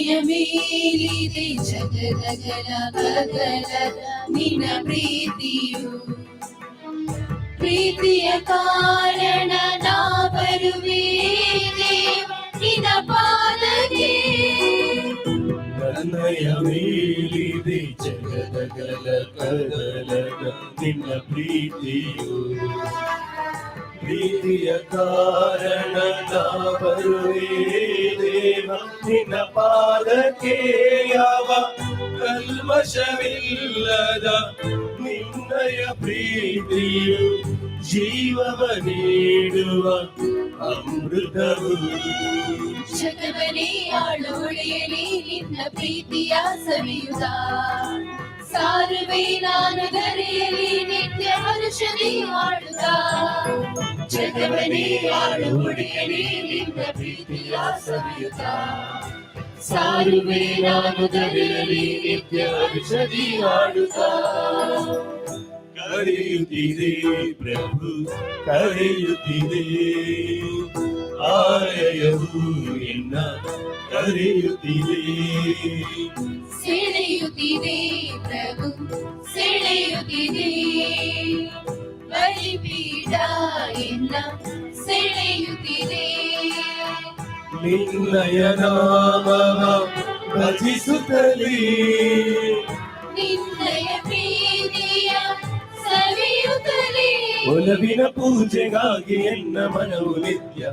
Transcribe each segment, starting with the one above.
ನನ್ನಯ ಮೇಲಿದೆ ಜಗದಗಲ ಕಗಲ ನಿನ್ನ ಪ್ರೀತಿಯು ಪ್ರೀತಿಯ ಕಾರಣ ನಾ ಬರುವೆ ದೇವ, ನಿನ್ನ ಪಾದಕ್ಕೆ ನನ್ನಯ ಮೇಲಿದೆ ಜಗದಗಲ ಕದಲಗ ನಿನ್ನ ಪ್ರೀತಿಯು ಪ್ರೀತಿಯ ಕಾರಣ ನಾ ಬರುವೆ ದೇವ ನಿನ್ನ ಪಾದಕ್ಕೆ ಯಾವ ಕಲ್ಮಶವಿಲ್ಲದ ನಿನ್ನಯ ಪ್ರೀತಿಯು ಜೀವವ ನೀಡುವ ಅಮೃತವು ಜಗವನೇ ಆಳೋಳೆಯಲಿ ನಿನ್ನ ಪ್ರೀತಿಯ ಸವಿಯುತ ಸಾರುವೆ ನಾನು ಧರೆಯಲಿ ನಿತ್ಯ ಹರ್ಷದಿ ಆಡುತ್ತ ಜಗವನೇ ಆಳೋಳೆಯಲಿ ನಿನ್ನ ಪ್ರೀತಿಯ ಸವಿಯುತ ಸಾರುವೆ ನಾನು ಧರೆಯಲಿ ನಿತ್ಯ ಹರ್ಷದಿ ಆಡುತ್ತ ಕರೆಯುತ್ತಿದೆ ಪ್ರಭು ಕರೆಯುತ್ತಿದೆ ಆಲಯವು ನಿನ್ನ ಕರೆಯುತ್ತಿದೆ ಸೆಳೆಯುತ್ತಿದೆ ಪ್ರಭು ಸೆಳೆಯುತ್ತಿದೆ ಬಲಿಪೀಠ ಎಲ್ಲ ಸೆಳೆಯುತ್ತಿದೆ ನಿನ್ನಯ ನಾಮವ ಭಜಿಸುತ್ತಲೇ ನಿನ್ನಯ ಪ್ರೀತಿಯ ಸವಿಯುತ್ತಲೇ ಒಲವಿನ ಪೂಜೆಗಾಗಿ ಎನ್ನ ಮನವು ನಿತ್ಯ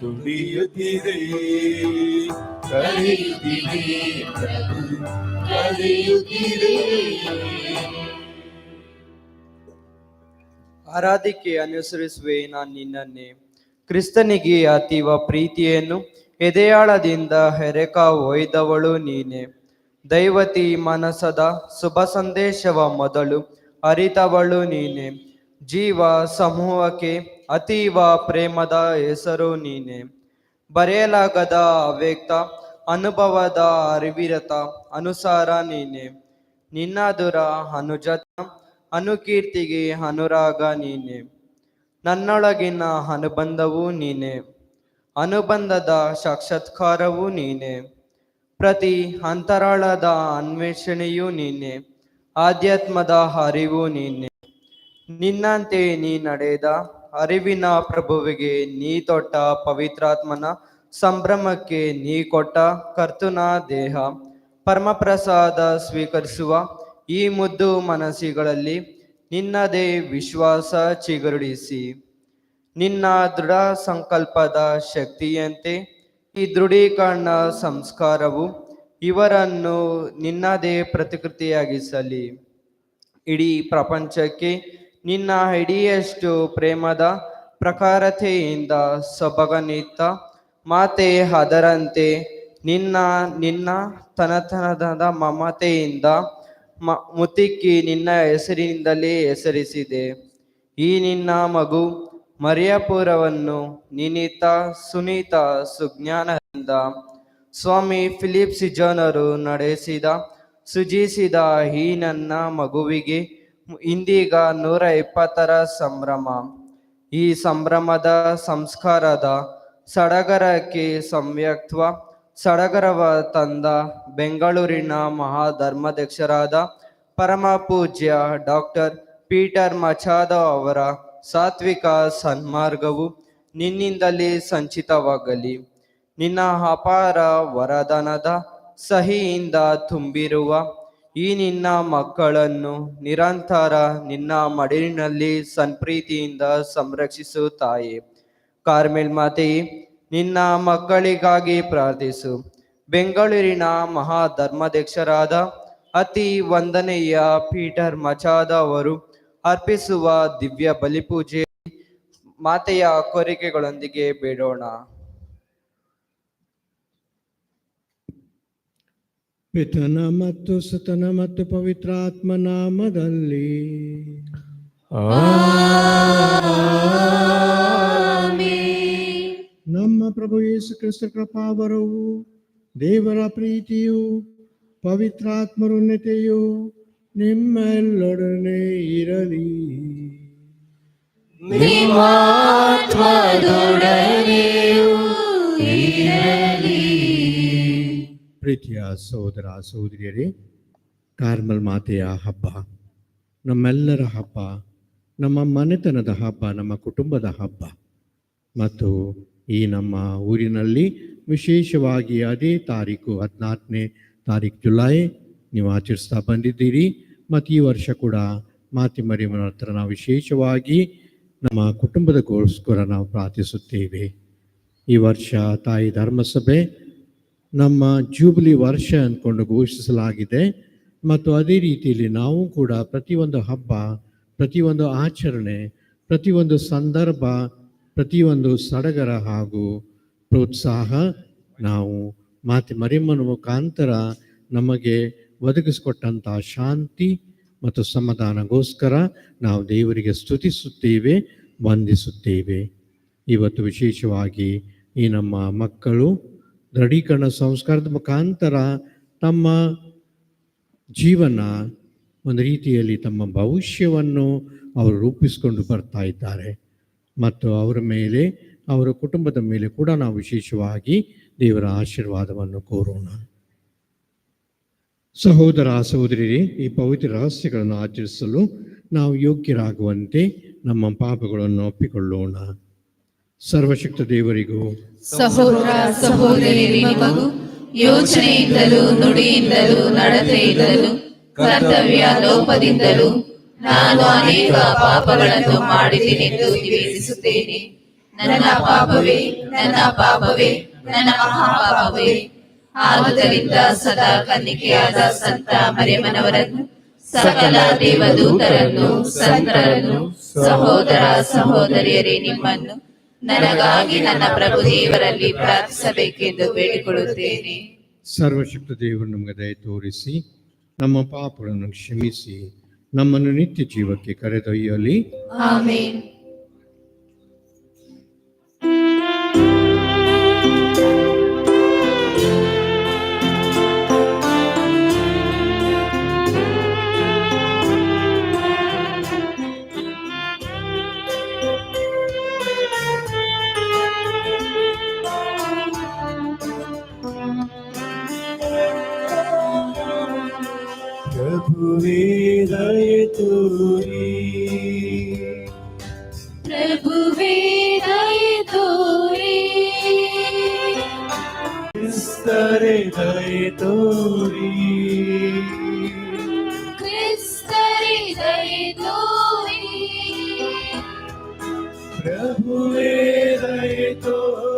ತುಡಿಯುತ್ತಿದೆ ಆರಾಧಿಕೆ ಅನುಸರಿಸುವೆ ನಾನು ನಿನ್ನನ್ನೇ. ಕ್ರಿಸ್ತನಿಗೆ ಅತೀವ ಪ್ರೀತಿಯನ್ನು ಎದೆಯಾಳದಿಂದ ಹೆರೆಕ ಒಯ್ದವಳು ನೀನೆ. ದೈವತಿ ಮನಸದ ಶುಭ ಸಂದೇಶವ ಮೊದಲು ಅರಿತವಳು ನೀನೆ. ಜೀವ ಸಮೂಹಕ್ಕೆ ಅತೀವ ಪ್ರೇಮದ ಹೆಸರು ನೀನೆ. ಬರೆಯಲಾಗದ ಅವ್ಯಕ್ತ, ಅನುಭವದ ಅರಿವಿರತ ಅನುಸಾರ ನೀನೆ. ನಿನ್ನದುರ ಅನುಜತ, ಅನುಕೀರ್ತಿಗೆ ಅನುರಾಗ ನೀನೆ. ನನ್ನೊಳಗಿನ ಅನುಬಂಧವೂ ನೀನೆ. ಅನುಬಂಧದ ಸಾಕ್ಷಾತ್ಕಾರವೂ ನೀನೆ. ಪ್ರತಿ ಅಂತರಾಳದ ಅನ್ವೇಷಣೆಯೂ ನೀನೆ. ಆಧ್ಯಾತ್ಮದ ಅರಿವು ನೀನೆ. ನಿನ್ನಂತೆ ನೀ ನಡೆದ ಅರಿವಿನ ಪ್ರಭುವಿಗೆ ನೀ ತೊಟ್ಟ, ಪವಿತ್ರಾತ್ಮನ ಸಂಭ್ರಮಕ್ಕೆ ನೀ ಕೊಟ್ಟ ಕರ್ತುನ ದೇಹ. ಪರಮಪ್ರಸಾದ ಸ್ವೀಕರಿಸುವ ಈ ಮುದ್ದು ಮನಸ್ಸಿಗಳಲ್ಲಿ ನಿನ್ನದೇ ವಿಶ್ವಾಸ ಚಿಗುರುಡಿಸಿ. ನಿನ್ನ ದೃಢ ಸಂಕಲ್ಪದ ಶಕ್ತಿಯಂತೆ ಈ ದೃಢೀಕರಣ ಸಂಸ್ಕಾರವು ಇವರನ್ನು ನಿನ್ನದೇ ಪ್ರತಿಕೃತಿಯಾಗಿಸಲಿ. ಇಡೀ ಪ್ರಪಂಚಕ್ಕೆ ನಿನ್ನ ಹಿಡಿಯಷ್ಟು ಪ್ರೇಮದ ಪ್ರಕಾರತೆಯಿಂದ ಸೊಬಗನಿತ್ತ ಮಾತೆ ಅದರಂತೆ ನಿನ್ನ ನಿನ್ನ ತನತನದ ಮಮತೆಯಿಂದ ಮ ಮುತಿಕ್ಕಿ ನಿನ್ನ ಹೆಸರಿನಿಂದಲೇ ಹೆಸರಿಸಿದೆ. ಈ ನಿನ್ನ ಮಗು ಮರಿಯಪುರವನ್ನು ನಿನಿತ ಸುನೀತ ಸುಜ್ಞಾನದಿಂದ ಸ್ವಾಮಿ ಫಿಲಿಪ್ ಸಿಜನರು ನಡೆಸಿದ, ಸುಜಿಸಿದ ಈ ನನ್ನ ಮಗುವಿಗೆ ಇಂದೀಗ ನೂರ ಇಪ್ಪತ್ತರ ಸಂಭ್ರಮ. ಈ ಸಂಭ್ರಮದ ಸಂಸ್ಕಾರದ ಸಡಗರಕ್ಕೆ ಸಂವ್ಯಕ್ತ್ವ, ಸಡಗರವ ತಂದ ಬೆಂಗಳೂರಿನ ಮಹಾಧರ್ಮಾಧ್ಯಕ್ಷರಾದ ಪರಮ ಪೂಜ್ಯ ಡಾಕ್ಟರ್ ಪೀಟರ್ ಮಚಾದ ಅವರ ಸಾತ್ವಿಕ ಸನ್ಮಾರ್ಗವು ನಿನ್ನಿಂದಲೇ ಸಂಚಿತವಾಗಲಿ. ನಿನ್ನ ಅಪಾರ ವರದಾನದ ಸಹಿಯಿಂದ ತುಂಬಿರುವ ಈ ನಿನ್ನ ಮಕ್ಕಳನ್ನು ನಿರಂತರ ನಿನ್ನ ಮಡಿಲಿನಲ್ಲಿ ಸಂಪ್ರೀತಿಯಿಂದ ಸಂರಕ್ಷಿಸು ತಾಯಿ. ಕಾರ್ಮೆಲ್ ಮಾತೆ, ನಿನ್ನ ಮಕ್ಕಳಿಗಾಗಿ ಪ್ರಾರ್ಥಿಸು. ಬೆಂಗಳೂರಿನ ಮಹಾಧರ್ಮಾಧ್ಯಕ್ಷರಾದ ಅತಿ ವಂದನೆಯ ಪೀಟರ್ ಮಚಾದ ಅವರು ಅರ್ಪಿಸುವ ದಿವ್ಯ ಬಲಿಪೂಜೆ ಮಾತೆಯ ಕೋರಿಕೆಗಳೊಂದಿಗೆ ಬೇಡೋಣ. ಪಿತನ ಮತ್ತು ಸುತನ ಮತ್ತು ಪವಿತ್ರಾತ್ಮ ನಾಮದಲ್ಲಿ. ನಮ್ಮ ಪ್ರಭು ಯೇಸು ಕ್ರಿಸ್ತ ಕೃಪಾವರವು ದೇವರ ಪ್ರೀತಿಯು ಪವಿತ್ರಾತ್ಮರುನ್ನತೆಯು ನಿಮ್ಮೆಲ್ಲೊಡನೆ ಇರಲಿ. ನಿಮ್ಮಾತ್ಮದೊಡನೆಯೂ ಇರಲಿ. ಪ್ರೀತಿಯ ಸಹೋದರ, ಸಹೋದರಿಯರೇ, ಕಾರ್ಮಲ್ ಮಾತೆಯ ಹಬ್ಬ, ನಮ್ಮೆಲ್ಲರ ಹಬ್ಬ, ನಮ್ಮ ಮನೆತನದ ಹಬ್ಬ, ನಮ್ಮ ಕುಟುಂಬದ ಹಬ್ಬ. ಮತ್ತು ಈ ನಮ್ಮ ಊರಿನಲ್ಲಿ ವಿಶೇಷವಾಗಿ ಅದೇ ತಾರೀಕು ಹದಿನಾಲ್ಕನೇ ತಾರೀಕು ಜುಲೈ, ನೀವು ಆಚರಿಸ್ತಾ ಬಂದಿದ್ದೀರಿ. ಮತ್ತು ಈ ವರ್ಷ ಕೂಡ ಮಾತಿ ಮರಿಯಮ್ಮನ ಹತ್ರ ನಾವು ವಿಶೇಷವಾಗಿ ನಮ್ಮ ಕುಟುಂಬದಗೋಸ್ಕರ ನಾವು ಪ್ರಾರ್ಥಿಸುತ್ತೇವೆ. ಈ ವರ್ಷ ತಾಯಿ ಧರ್ಮಸಭೆ ನಮ್ಮ ಜೂಬ್ಲಿ ವರ್ಷ ಅಂದ್ಕೊಂಡು ಘೋಷಿಸಲಾಗಿದೆ. ಮತ್ತು ಅದೇ ರೀತಿಯಲ್ಲಿ ನಾವು ಕೂಡ ಪ್ರತಿಯೊಂದು ಹಬ್ಬ, ಪ್ರತಿಯೊಂದು ಆಚರಣೆ, ಪ್ರತಿಯೊಂದು ಸಂದರ್ಭ, ಪ್ರತಿಯೊಂದು ಸಡಗರ ಹಾಗೂ ಪ್ರೋತ್ಸಾಹ ನಾವು ಮಾತೆ ಮರಿಮ್ಮನ ಮುಖಾಂತರ ನಮಗೆ ಒದಗಿಸಿಕೊಟ್ಟಂತಹ ಶಾಂತಿ ಮತ್ತು ಸಮಾಧಾನಗೋಸ್ಕರ ನಾವು ದೇವರಿಗೆ ಸ್ತುತಿಸುತ್ತೇವೆ, ವಂದಿಸುತ್ತೇವೆ. ಇವತ್ತು ವಿಶೇಷವಾಗಿ ಈ ನಮ್ಮ ಮಕ್ಕಳು ದೃಢೀಕರಣ ಸಂಸ್ಕಾರದ ಮುಖಾಂತರ ತಮ್ಮ ಜೀವನ ಒಂದು ರೀತಿಯಲ್ಲಿ ತಮ್ಮ ಭವಿಷ್ಯವನ್ನು ಅವರು ರೂಪಿಸಿಕೊಂಡು ಬರ್ತಾ ಇದ್ದಾರೆ. ಮತ್ತು ಅವರ ಮೇಲೆ, ಅವರ ಕುಟುಂಬದ ಮೇಲೆ ಕೂಡ ನಾವು ವಿಶೇಷವಾಗಿ ದೇವರ ಆಶೀರ್ವಾದವನ್ನು ಕೋರೋಣ. ಸಹೋದರ ಸಹೋದರಿಯರೇ, ಈ ಪವಿತ್ರ ರಹಸ್ಯಗಳನ್ನು ಆಚರಿಸಲು ನಾವು ಯೋಗ್ಯರಾಗುವಂತೆ ನಮ್ಮ ಪಾಪಗಳನ್ನು ಒಪ್ಪಿಕೊಳ್ಳೋಣ. ಸರ್ವಶಕ್ತ ದೇವರಿಗೂ. ಸಹೋದರ ಸಹೋದರಿ ನಿಮಗೂ ಯೋಚನೆಯಿಂದಲೂ ನುಡಿಯಿಂದಲೂ ನಡತೆಯಿಂದಲೂ, ಕರ್ತವ್ಯ ಲೋಪದಿಂದಲೂ ನಾನು ಅನೇಕ ಪಾಪಗಳನ್ನು ಮಾಡಿದ್ದೇನೆಂದು ನಿವೇದಿಸುತ್ತೇನೆ. ನನ್ನ ಪಾಪವೇ ನನ್ನ ಪಾಪವೇ, ನನ್ನ ಮಹಾಪಾಪವೇ. ಆದುದರಿಂದ ಸದಾ ಕನ್ನಿಕೆಯಾದ ಸಂತ ಮರೆಮನವರನ್ನು ಸಕಲ ದೇವದೂತರನ್ನು, ಸಂತರನ್ನು, ಸಹೋದರ ಸಹೋದರಿಯರೇ, ನಿಮ್ಮನ್ನು ನನಗಾಗಿ ನನ್ನ ಪ್ರಭು ದೇವರಲ್ಲಿ ಪ್ರಾರ್ಥಿಸಬೇಕೆಂದು ಬೇಡಿಕೊಳ್ಳುತ್ತೇನೆ. ಸರ್ವಶಕ್ತ ದೇವರು ನಮಗೆ ದಯ ತೋರಿಸಿ ನಮ್ಮ ಪಾಪಗಳನ್ನು ಕ್ಷಮಿಸಿ ನಮ್ಮನ್ನು ನಿತ್ಯ ಜೀವಕ್ಕೆ ಕರೆದೊಯ್ಯಲಿ. ಆಮೇನ್. ప్రభువే దయతోరి ప్రభువే దయతోరి క్రిస్తరే దయతోరి క్రిస్తరే దయతోరి ప్రభువే దయతోరి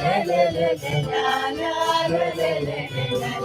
la la la la la la